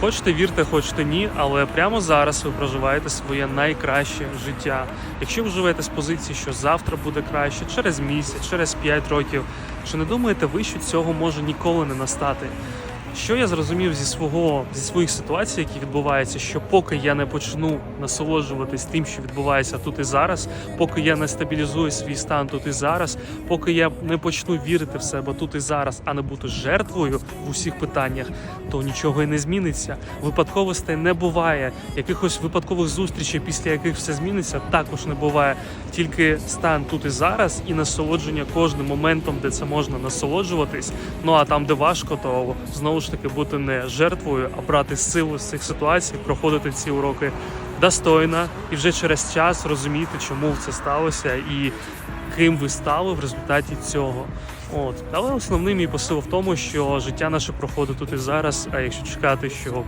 Хочете вірте, хочете ні, але прямо зараз ви проживаєте своє найкраще життя. Якщо ви живете з позиції, що завтра буде краще, через місяць, через 5 років, чи не думаєте ви, що цього може ніколи не настати? Що я зрозумів зі свого зі своїх ситуацій, які відбуваються, що поки я не почну насолоджуватись тим, що відбувається тут і зараз, поки я не стабілізую свій стан тут і зараз, поки я не почну вірити в себе тут і зараз, а не бути жертвою в усіх питаннях, то нічого і не зміниться. Випадковостей не буває. Якихось випадкових зустрічей, після яких все зміниться, також не буває. Тільки стан тут і зараз і насолодження кожним моментом, де це можна насолоджуватись. Ну а там, де важко, то знову ж таки бути не жертвою, а брати силу з цих ситуацій, проходити ці уроки достойно і вже через час розуміти, чому це сталося і ким ви стали в результаті цього. От але основний мій посил в тому, що життя наше проходить тут і зараз. А якщо чекати, що